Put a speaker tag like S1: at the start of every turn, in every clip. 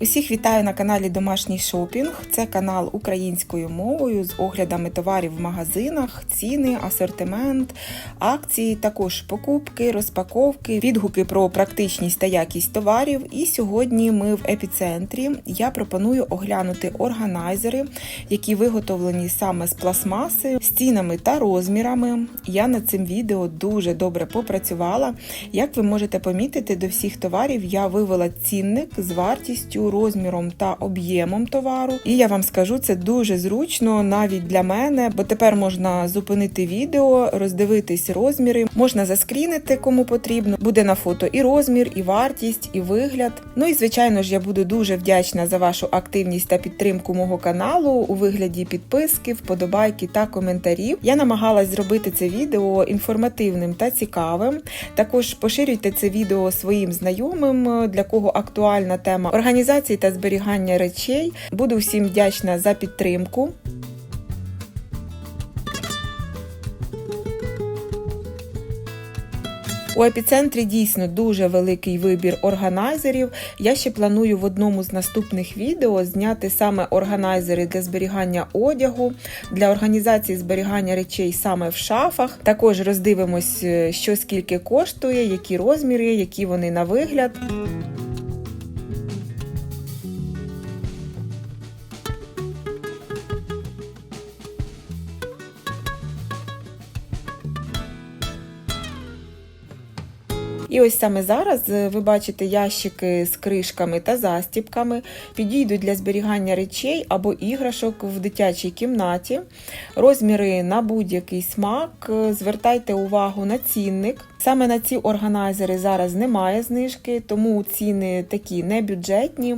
S1: Усіх вітаю на каналі Домашній шопінг. Це канал українською мовою з оглядами товарів в магазинах, ціни, асортимент, акції, також покупки, розпаковки, відгуки про практичність та якість товарів. І сьогодні ми в епіцентрі. Я пропоную оглянути органайзери, які виготовлені саме з пластмаси, стінами та розмірами. Я над цим відео дуже добре попрацювала. Як ви можете помітити, до всіх товарів я вивела цінник з вартістю, розміром та об'ємом товару. І я вам скажу, це дуже зручно навіть для мене, бо тепер можна зупинити відео, роздивитись розміри, можна заскрінити кому потрібно. Буде на фото і розмір, і вартість, і вигляд. Ну і звичайно ж, я буду дуже вдячна за вашу активність та підтримку мого каналу у вигляді підписки, вподобайки та коментарів. Я намагалась зробити це відео інформативним та цікавим. Також поширюйте це відео своїм знайомим, для кого актуальна тема організації та зберігання речей. Буду всім вдячна за підтримку. У епіцентрі дійсно дуже великий вибір органайзерів. Я ще планую в одному з наступних відео зняти саме органайзери для зберігання одягу, для організації зберігання речей саме в шафах. Також роздивимось, е, що скільки коштує, які розміри, які вони на вигляд. І ось саме зараз е, ви бачите ящики з кришками та застіпками, підійдуть для зберігання речей або іграшок в дитячій кімнаті. Розміри на будь-який смак. Е, Звертайте увагу на цінник. Саме на ці органайзери зараз немає знижки, тому ціни такі небюджетні.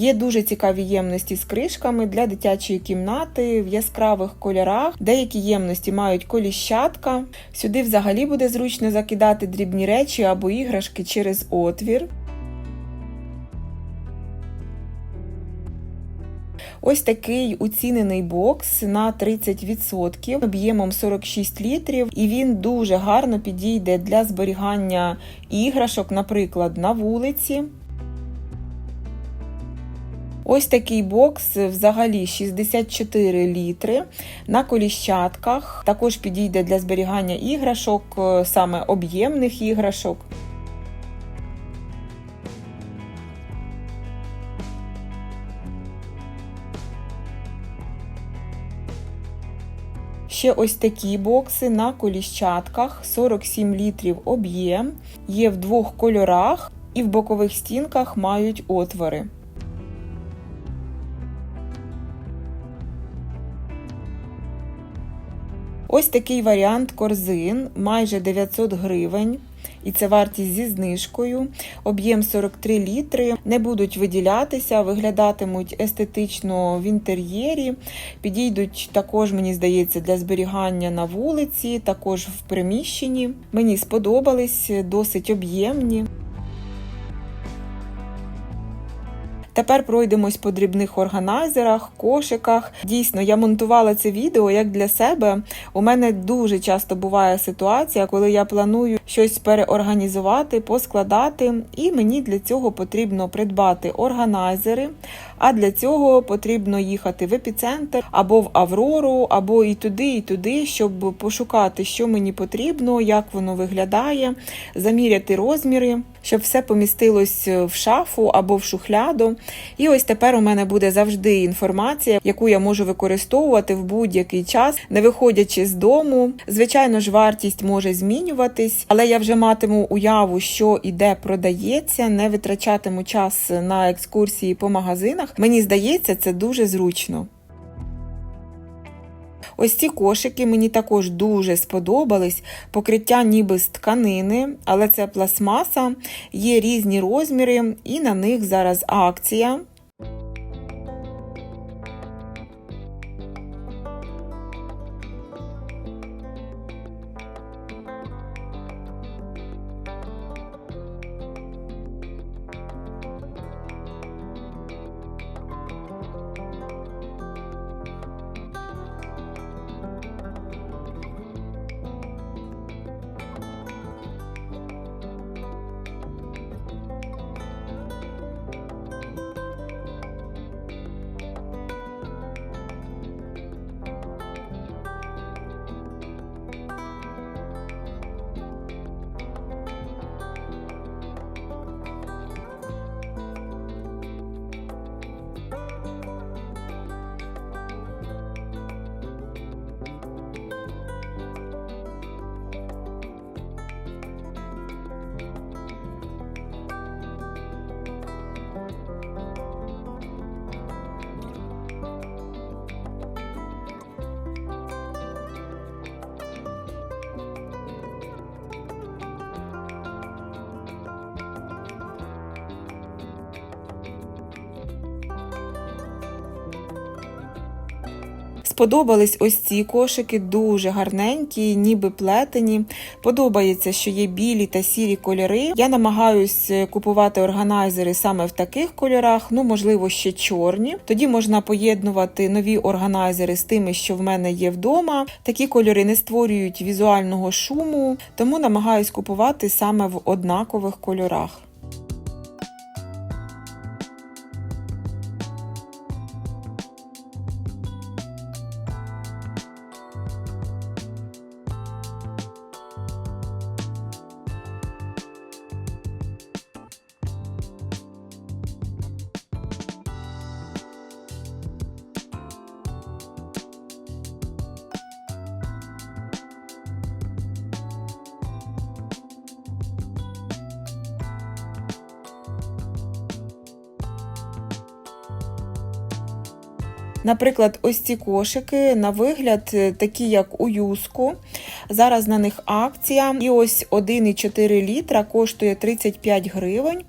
S1: Є дуже цікаві ємності з кришками для дитячої кімнати в яскравих кольорах. Деякі ємності мають коліщатка. Сюди взагалі буде зручно закидати дрібні речі або іграшки через отвір. Ось такий уцінений бокс на 30% об'ємом 46 літрів, і він дуже гарно підійде для зберігання іграшок, наприклад, на вулиці. Ось такий бокс взагалі 64 літри на коліщатках. Також підійде для зберігання іграшок, саме об'ємних іграшок. Ще ось такі бокси на коліщатках, 47 літрів об'єм, є в двох кольорах і в бокових стінках мають отвори. Ось такий варіант корзин, майже 900 гривень. І це вартість зі знижкою. Об'єм 43 літри. Не будуть виділятися, виглядатимуть естетично в інтер'єрі. Підійдуть також, мені здається, для зберігання на вулиці, також в приміщенні. Мені сподобались, досить об'ємні. Тепер пройдемось по дрібних органайзерах, кошиках. Дійсно, я монтувала це відео як для себе. У мене дуже часто буває ситуація, коли я планую щось переорганізувати, поскладати, і мені для цього потрібно придбати органайзери. А для цього потрібно їхати в епіцентр або в Аврору, або і туди, і туди, щоб пошукати, що мені потрібно, як воно виглядає, заміряти розміри, щоб все помістилось в шафу або в шухляду. І ось тепер у мене буде завжди інформація, яку я можу використовувати в будь-який час, не виходячи з дому. Звичайно ж, вартість може змінюватись, але я вже матиму уяву, що і де продається, не витрачатиму час на екскурсії по магазинах. Мені здається, це дуже зручно. Ось ці кошики мені також дуже сподобались. Покриття ніби з тканини, але це пластмаса, є різні розміри, і на них зараз акція. Сподобались ось ці кошики, дуже гарненькі, ніби плетені. Подобається, що є білі та сірі кольори. Я намагаюсь купувати органайзери саме в таких кольорах, ну, можливо, ще чорні. Тоді можна поєднувати нові органайзери з тими, що в мене є вдома. Такі кольори не створюють візуального шуму, тому намагаюсь купувати саме в однакових кольорах. Наприклад, ось ці кошики на вигляд, е, такі як у юску. Зараз на них акція. І ось 1,4 літра коштує 35 гривень.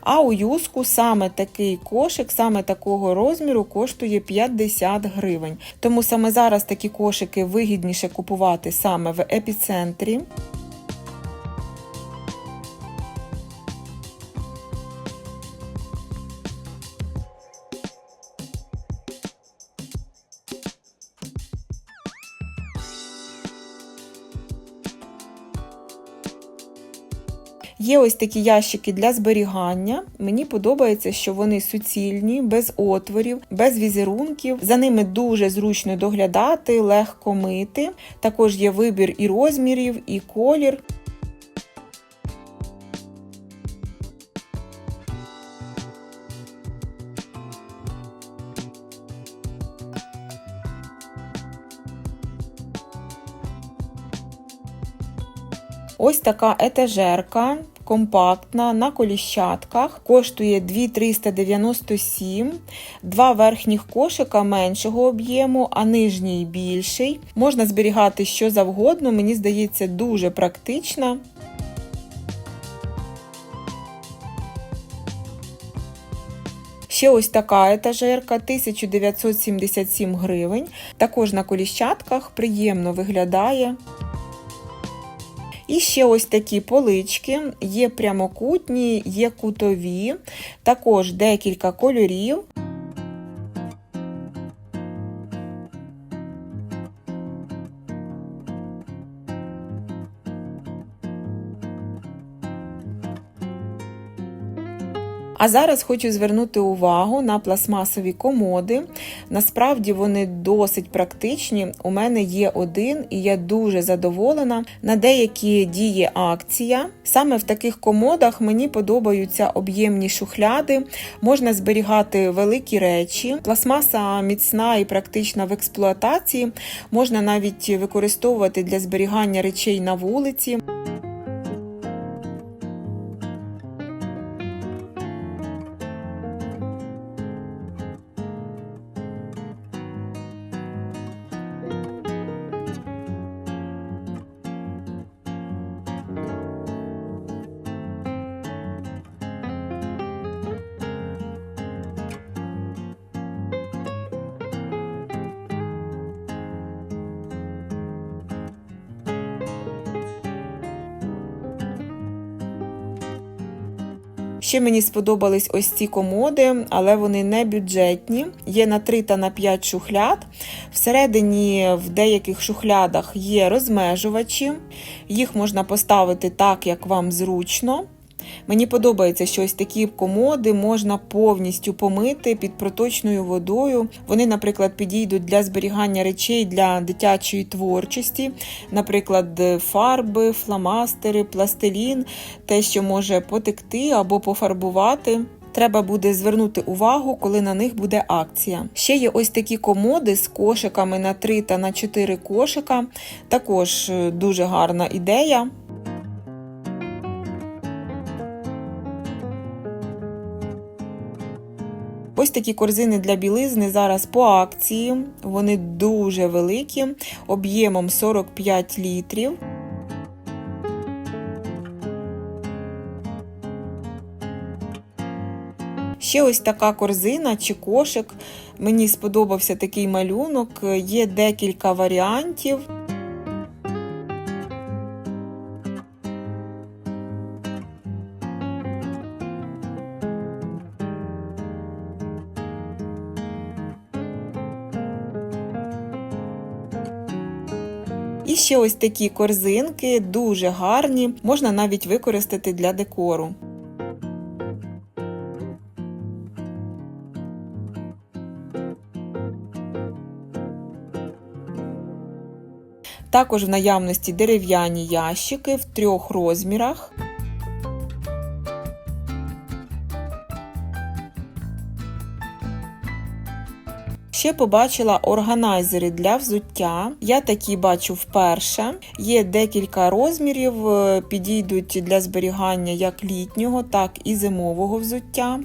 S1: А у юску саме такий кошик, саме такого розміру, коштує 50 гривень. Тому саме зараз такі кошики вигідніше купувати саме в епіцентрі. Є ось такі ящики для зберігання. Мені подобається, що вони суцільні, без отворів, без візерунків. За ними дуже зручно доглядати, легко мити. Також є вибір і розмірів, і колір. Ось така етажерка. Компактна на коліщатках, коштує 2397, два верхніх кошика меншого об'єму, а нижній більший. Можна зберігати що завгодно, мені здається, дуже практична. Ще ось така етажерка 1977 гривень. Також на коліщатках приємно виглядає. І ще ось такі полички, є прямокутні, є кутові, також декілька кольорів. А зараз хочу звернути увагу на пластмасові комоди. Насправді вони досить практичні. У мене є один, і я дуже задоволена. На деякі діє акція. Саме в таких комодах мені подобаються об'ємні шухляди, можна зберігати великі речі. Пластмаса міцна і практична в експлуатації, можна навіть використовувати для зберігання речей на вулиці. Ще мені сподобались ось ці комоди, але вони не бюджетні. Є на 3 та на 5 шухляд. Всередині в деяких шухлядах є розмежувачі, їх можна поставити так, як вам зручно. Мені подобається, що ось такі комоди можна повністю помити під проточною водою. Вони, наприклад, підійдуть для зберігання речей для дитячої творчості, наприклад, фарби, фломастери, пластилін, те, що може потекти або пофарбувати. Треба буде звернути увагу, коли на них буде акція. Ще є ось такі комоди з кошиками на 3 та на 4 кошика. Також е, дуже гарна ідея. Такі корзини для білизни зараз по акції. Вони дуже великі, об'ємом 45 літрів. Ще ось така корзина чи кошик. Мені сподобався такий малюнок. Є декілька варіантів. І ще ось такі корзинки, дуже гарні, можна навіть використати для декору. Також в наявності дерев'яні ящики в трьох розмірах. Ще побачила органайзери для взуття. Я такі бачу вперше. Є декілька розмірів, е, підійдуть для зберігання як літнього, так і зимового взуття.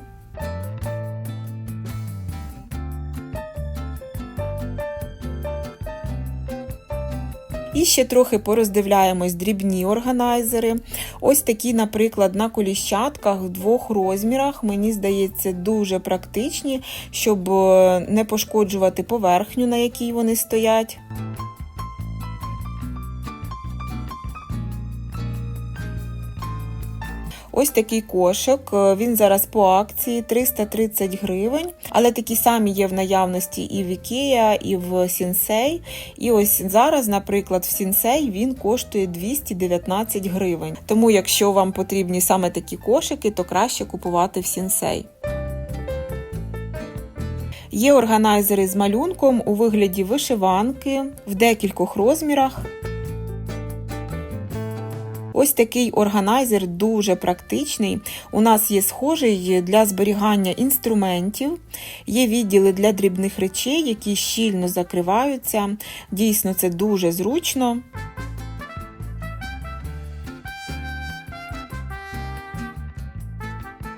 S1: І ще трохи пороздивляємось дрібні органайзери. Ось такі, наприклад, на коліщатках в двох розмірах, мені здається, дуже практичні, щоб е, не пошкоджувати поверхню, на якій вони стоять. Ось такий кошик. е, Він зараз по акції 330 гривень, але такі самі є в наявності і в Ikea, і в Сінсей. І ось зараз, наприклад, в Сінсей він коштує 219 гривень. Тому, якщо вам потрібні саме такі кошики, то краще купувати в Сінсей. Є органайзери з малюнком у вигляді вишиванки в декількох розмірах. Ось такий органайзер дуже практичний. У нас є схожий для зберігання інструментів, є відділи для дрібних речей, які щільно закриваються. Дійсно, це дуже зручно.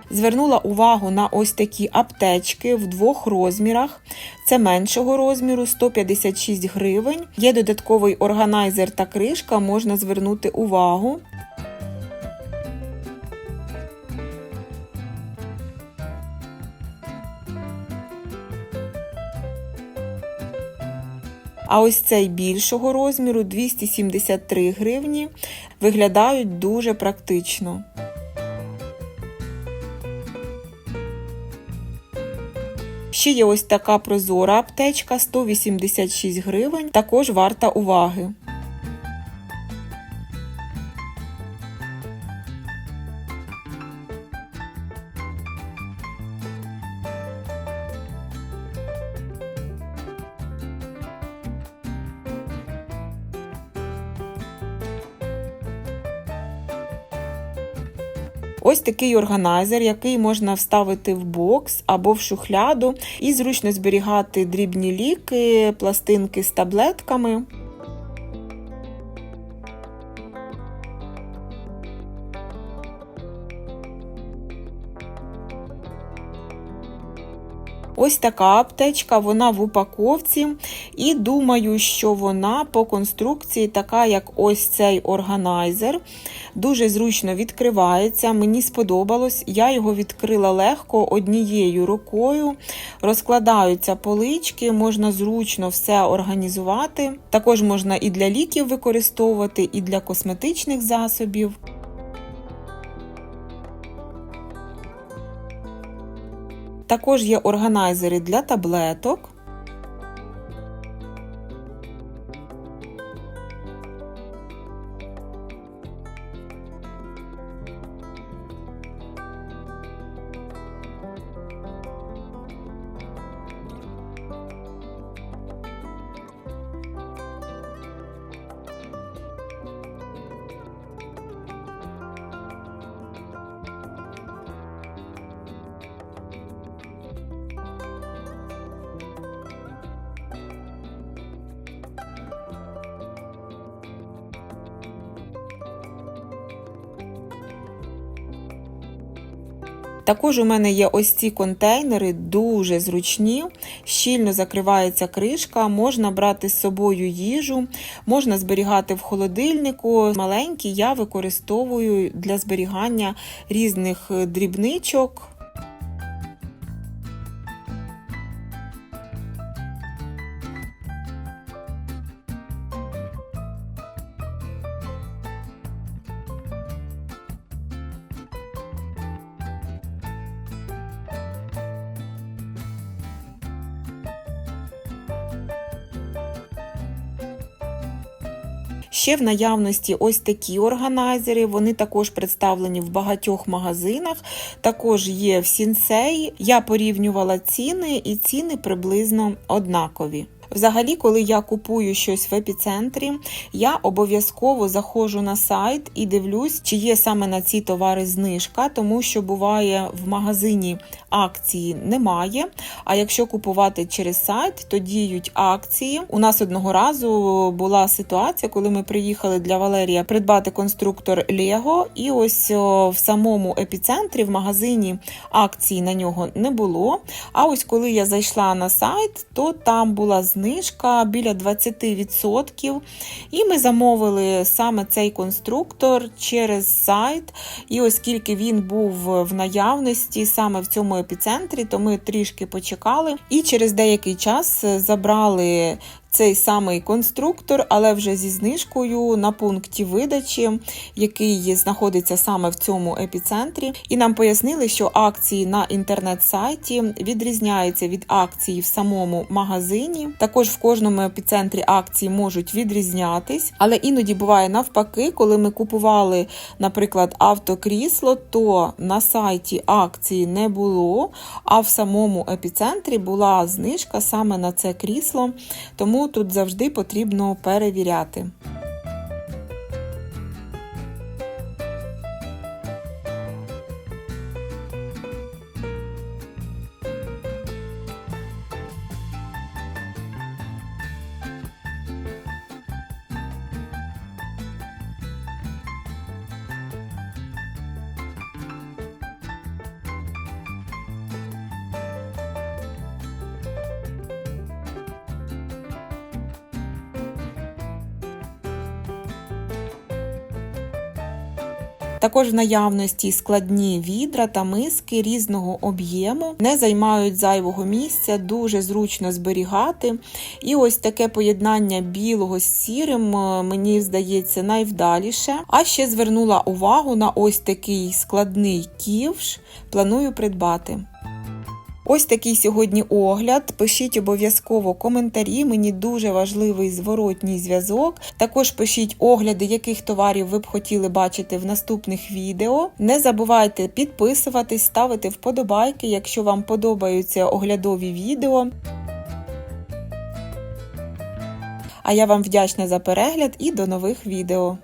S1: Звернула увагу на ось такі аптечки в двох розмірах. Це меншого розміру 156 гривень. Є додатковий органайзер та кришка, можна звернути увагу. А ось цей більшого розміру 273 гривні. Виглядають дуже практично. Ще є ось така прозора аптечка 186 гривень, також варта уваги. Такий органайзер, який можна вставити в бокс або в шухляду, і зручно зберігати дрібні ліки, пластинки з таблетками. Ось така аптечка, вона в упаковці, і думаю, що вона по конструкції така, як ось цей органайзер. Дуже зручно відкривається. Мені сподобалось, я його відкрила легко однією рукою. Розкладаються полички, можна зручно все організувати. Також можна і для ліків використовувати, і для косметичних засобів. Також є органайзери для таблеток. Також у мене є ось ці контейнери, дуже зручні, щільно закривається кришка, можна брати з собою їжу, можна зберігати в холодильнику. Маленькі я використовую для зберігання різних дрібничок. Ще в наявності ось такі органайзери. Вони також представлені в багатьох магазинах. Також є в сінсей. Я порівнювала ціни, і ціни приблизно однакові. Взагалі, коли я купую щось в епіцентрі, я обов'язково заходжу на сайт і дивлюсь, чи є саме на ці товари знижка, тому що буває в магазині акції немає. А якщо купувати через сайт, то діють акції. У нас одного разу була ситуація, коли ми приїхали для Валерія придбати конструктор Лего, і ось в самому епіцентрі в магазині акції на нього не було. А ось коли я зайшла на сайт, то там була знижка біля 20%. І ми замовили саме цей конструктор через сайт. І оскільки він був в наявності саме в цьому епіцентрі, то ми трішки почекали і через деякий час забрали цей самий конструктор, але вже зі знижкою на пункті видачі, який знаходиться саме в цьому епіцентрі. І нам пояснили, що акції на інтернет-сайті відрізняються від акцій в самому магазині. Також в кожному епіцентрі акції можуть відрізнятись, але іноді буває навпаки, коли ми купували, наприклад, автокрісло, то на сайті акції не було, а в самому епіцентрі була знижка саме на це крісло. Тому тут завжди потрібно перевіряти. Також в наявності складні відра та миски різного об'єму, не займають зайвого місця, дуже зручно зберігати. І ось таке поєднання білого з сірим, е, мені здається, найвдаліше. А ще звернула увагу на ось такий складний ківш, планую придбати. Ось такий сьогодні огляд. Пишіть обов'язково коментарі, мені дуже важливий зворотній зв'язок. Також пишіть огляди, яких товарів ви б хотіли бачити в наступних відео. Не забувайте підписуватись, ставити вподобайки, якщо вам подобаються оглядові відео. А я вам вдячна за перегляд і до нових відео.